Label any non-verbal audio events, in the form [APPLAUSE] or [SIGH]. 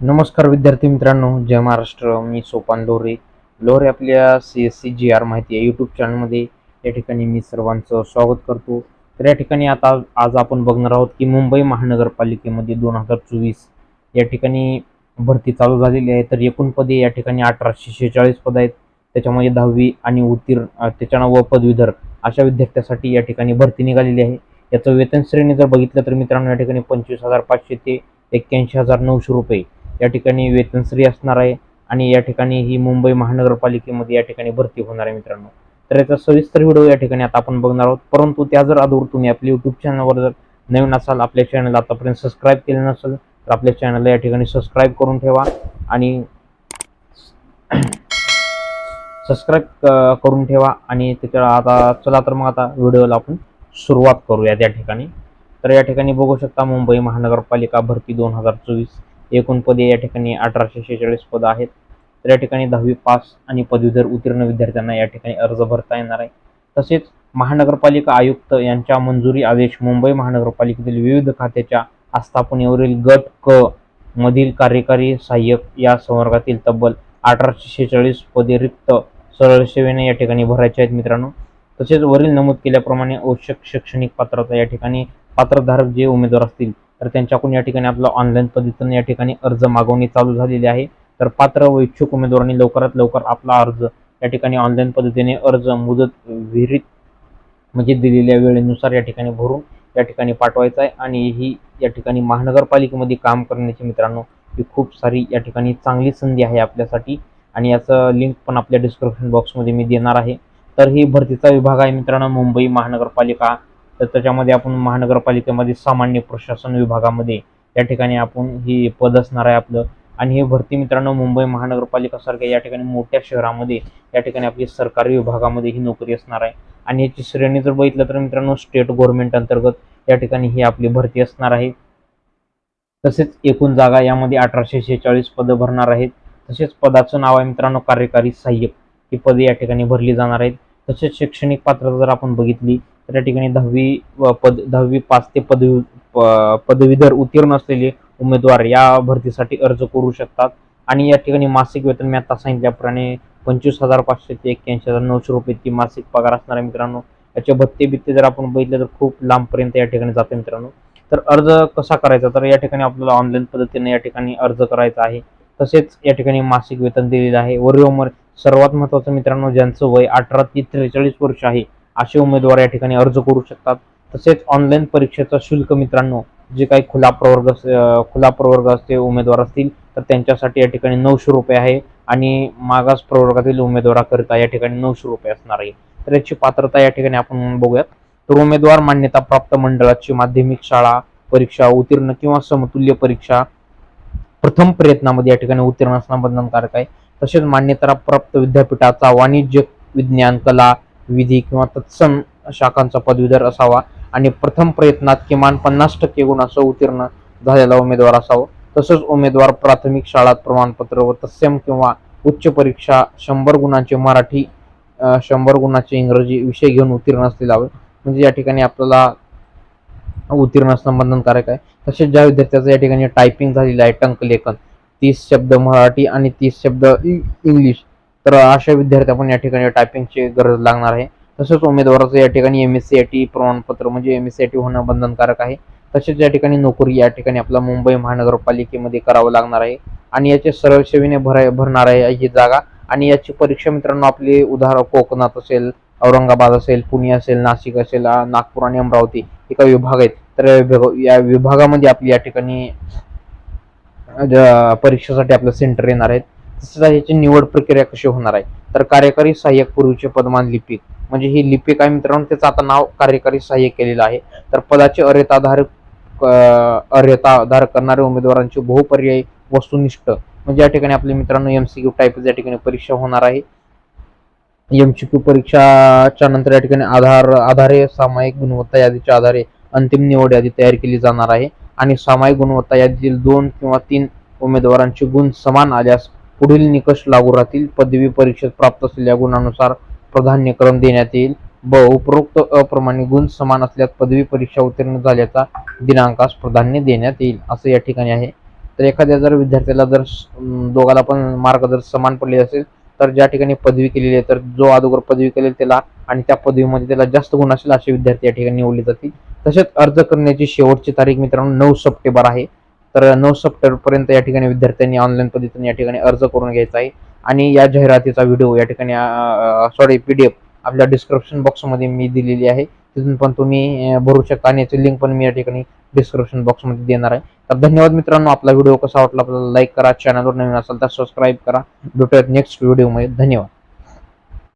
नमस्कार विद्यार्थी मित्रांनो जय महाराष्ट्र. मी सोपान लोरे. लोरे आपल्या C S C G R माहिती आहे यूट्यूब चॅनलमध्ये या ठिकाणी मी सर्वांचं स्वागत करतो. तर या ठिकाणी आता आज आपण बघणार आहोत की मुंबई महानगरपालिकेमध्ये दोन हजार चोवीस या ठिकाणी भरती चालू झालेली आहे. तर एकूण पदे या ठिकाणी अठराशे शेहेचाळीस पद आहेत. त्याच्यामध्ये दहावी आणि उत्तीर्ण त्याच्यानं व पदवीधर अशा विद्यार्थ्यासाठी या ठिकाणी भरती निघालेली आहे. याचं वेतन श्रेणी जर बघितलं तर मित्रांनो या ठिकाणी पंचवीस हजार पाचशे ते एक्क्याऐंशी हजार नऊशे रुपये या ठिकाणी वेतनश्री असणार आहे आणि या ठिकाणी ही मुंबई महानगरपालिकेमध्ये या ठिकाणी भरती होणार आहे मित्रांनो. तर याचा सविस्तर व्हिडिओ या ठिकाणी आता आपण बघणार आहोत. परंतु त्या जर अगोदर तुम्ही आपल्या यूट्यूब चॅनलवर जर नवीन असाल आपल्या चॅनल आतापर्यंत सबस्क्राईब केलं नसेल तर आपल्या चॅनलला या ठिकाणी सबस्क्राईब करून ठेवा आणि [CLEARS THROAT] सबस्क्राईब करून ठेवा आणि त्याच्या आता चला तर मग आता व्हिडिओला आपण सुरुवात करूया त्या ठिकाणी. तर या ठिकाणी बघू शकता मुंबई महानगरपालिका भरती दोन हजार चोवीस. एकूण पदे या ठिकाणी अठराशे शेहेचाळीस पदं आहेत. तर या ठिकाणी दहावी पास आणि पदवीधर उत्तीर्ण विद्यार्थ्यांना या ठिकाणी अर्ज भरता येणार आहे. तसेच महानगरपालिका आयुक्त यांच्या मंजुरी आदेश मुंबई महानगरपालिकेतील विविध खात्याच्या आस्थापनेवरील गट क मधील कार्यकारी सहाय्यक या संवर्गातील तब्बल अठराशे शेहेचाळीस पदे रिक्त सरळ सेवेने या ठिकाणी भरायचे आहेत मित्रांनो. तसेच वरील नमूद केल्याप्रमाणे आवश्यक शैक्षणिक पात्रता या ठिकाणी पात्रधारक जे उमेदवार असतील तर त्यांच्याकडून या ठिकाणी आपला ऑनलाईन पद्धतीने या ठिकाणी अर्ज मागवणी चालू झालेली आहे. तर पात्र व इच्छुक उमेदवारांनी लवकरात लवकर आपला अर्ज या ठिकाणी ऑनलाईन पद्धतीने अर्ज मुदत विहिरीत म्हणजे दिलेल्या वेळेनुसार या ठिकाणी भरून या ठिकाणी पाठवायचा आहे. आणि ही या ठिकाणी महानगरपालिकेमध्ये काम करण्याची मित्रांनो ही खूप सारी या ठिकाणी चांगली संधी आहे आपल्यासाठी. आणि याचं लिंक पण आपल्या डिस्क्रिप्शन बॉक्समध्ये मी देणार आहे. तर ही भरतीचा विभाग आहे मित्रांनो मुंबई महानगरपालिका. तर त्याच्यामध्ये आपण महानगरपालिकेमध्ये सामान्य प्रशासन विभागामध्ये या ठिकाणी आपण ही पद असणार आहे आपलं. आणि हे भरती मित्रांनो मुंबई महानगरपालिकासारख्या या ठिकाणी मोठ्या शहरामध्ये या ठिकाणी आपली सरकारी विभागामध्ये ही नोकरी असणार आहे. आणि याची श्रेणी जर बघितलं तर मित्रांनो स्टेट गव्हर्नमेंट अंतर्गत या ठिकाणी ही आपली भरती असणार आहे. तसेच एकूण जागा यामध्ये अठराशे शेहेचाळीस पदं भरणार आहेत. तसेच पदाचं नाव आहे मित्रांनो कार्यकारी सहाय्यक. ही पदे या ठिकाणी भरली जाणार आहेत. तसेच शैक्षणिक पात्रता जर आपण बघितली तर या ठिकाणी दहावी व पद दहावी पाच ते पदवी प- पदवीधर उत्तीर्ण असलेले उमेदवार या भरतीसाठी अर्ज करू शकतात. आणि या ठिकाणी मासिक वेतन मी आता सांगितल्याप्रमाणे पंचवीस हजार पाचशे ते एक्क्याऐंशी हजार नऊशे रुपये ती मासिक पगार असणार आहे मित्रांनो. याचे भत्ते बित्ते जर आपण बघितले तर खूप लांबपर्यंत या ठिकाणी जाते मित्रांनो. तर अर्ज कसा करायचा? तर या ठिकाणी आपल्याला ऑनलाईन पद्धतीने या ठिकाणी अर्ज करायचा आहे. तसेच या ठिकाणी मासिक वेतन दिलेलं आहे. वरील सर्वात महत्त्वाचं मित्रांनो ज्यांचं वय अठरा ते त्रेचाळीस वर्ष आहे असे उमेदवार या ठिकाणी अर्ज करू शकतात. तसेच ऑनलाईन परीक्षेचं शुल्क मित्रांनो जे काही खुला प्रवर्ग अस- खुला प्रवर्ग असते उमेदवार असतील तर त्यांच्यासाठी या ठिकाणी नऊशे रुपये आहे आणि मागास प्रवर्गातील उमेदवाराकरिता या ठिकाणी नऊशे रुपये असणार आहे. तर याची पात्रता या ठिकाणी आपण बघूयात. तर उमेदवार मान्यता प्राप्त मंडळाची माध्यमिक शाळा परीक्षा उत्तीर्ण किंवा समतुल्य परीक्षा प्रथम प्रयत्नामध्ये या ठिकाणी उत्तीर्ण असणं बंधनकारक आहे. तसेच मान्यता प्राप्त विद्यापीठाचा वाणिज्य विज्ञान कला विधी किंवा तत्सम शाखांचा पदवीधर असावा आणि प्रथम प्रयत्नात किमान पन्नास टक्के गुणासह उत्तीर्ण झालेला उमेदवार असावा. तसंच उमेदवार प्राथमिक शाळात प्रमाणपत्र व तत्सम किंवा उच्च परीक्षा शंभर गुणांचे मराठी शंभर गुणांचे इंग्रजी विषय घेऊन उत्तीर्ण असलेला हवे म्हणजे या ठिकाणी आपल्याला उत्तीर्ण असणं बंधनकारक आहे. तसेच ज्या विद्यार्थ्याचं या ठिकाणी टायपिंग झालेलं आहे टंकलेखन तीस शब्द मराठी आणि तीस शब्द इ- इंग्लिश तर अशा विद्यार्थ्या पण या ठिकाणी टायपिंगची गरज लागणार आहे. तसेच उमेदवाराचं या ठिकाणी M S C I T प्रमाणपत्र म्हणजे M S C I T होणं बंधनकारक आहे. तसेच या ठिकाणी नोकरी या ठिकाणी आपला मुंबई महानगरपालिकेमध्ये करावं लागणार आहे. आणि याचे सरळ सेवेने भराय भरणार आहे ही जागा. आणि याची परीक्षा मित्रांनो आपली उदाहरण कोकणात असेल औरंगाबाद असेल पुणे असेल नाशिक असेल नागपूर आणि अमरावती हे काही विभाग आहेत. तर या विभागामध्ये आपली या ठिकाणी ज- परीक्षेसाठी आपलं सेंटर येणार आहेत. तसेच ह्याची निवड प्रक्रिया कशी होणार आहे? तर कार्यकारी सहाय्यक पूर्वीचे पदमान लिपिक म्हणजे ही लिपिक आहे मित्रांनो त्याचं आता नाव कार्यकारी सहाय्यक केलेलं आहे. तर पदाचे अर्हताधारक अ, अर्हताधारक करणाऱ्या उमेदवारांची बहुपर्यायी वस्तुनिष्ठ. म्हणजे या ठिकाणी आपल्या मित्रांनो एमसीक्यू क्यू टाईप या ठिकाणी परीक्षा होणार आहे. एम सी क्यू परीक्षाच्या नंतर या ठिकाणी आधार आधारे सामायिक गुणवत्ता यादीच्या आधारे अंतिम निवड यादी तयार केली जाणार आहे. आणि सामायिक गुणवत्ता यादीतील दोन किंवा तीन उमेदवारांचे गुण समान आल्यास पुढील निकष लागू राहतील. पदवी परीक्षेत प्राप्त असलेल्या गुणानुसार प्राधान्यक्रम देण्यात येईल. ब उपरोक्त अप्रमाणे गुण समान असल्यास पदवी परीक्षा उत्तीर्ण झाल्याचा दिनांकास प्राधान्य देण्यात येईल असं या ठिकाणी आहे. तर एखाद्या जर विद्यार्थ्याला जर दोघाला पण मार्ग जर समान पडले असेल तर ज्या ठिकाणी पदवी केलेली आहे तर जो अगोदर पदवी केलेली त्याला आणि त्या पदवीमध्ये त्याला जास्त गुण असेल असे विद्यार्थी या ठिकाणी निवडले जातील. तसेच अर्ज करण्याची शेवटची तारीख मित्रांनो नऊ सप्टेंबर आहे. तर नऊ सप्टेंबरपर्यंत या ठिकाणी विद्यार्थ्यांनी ऑनलाईन पद्धतीने या ठिकाणी अर्ज करून घ्यायचा आहे. आणि या जाहिरातीचा व्हिडिओ या ठिकाणी सॉरी एफ आपल्या डिस्क्रिप्शन बॉक्समध्ये मी दिलेली आहे. तिथून पण तुम्ही भरू शकता आणि याची लिंक पण मी या ठिकाणी डिस्क्रिप्शन बॉक्समध्ये देणार आहे. तर धन्यवाद मित्रांनो आपला व्हिडिओ कसा वाटला आपल्याला लाईक करा. चॅनलवर नवीन असेल तर सबस्क्राईब करा. भेटूयात नेक्स्ट व्हिडिओमध्ये धन्यवाद.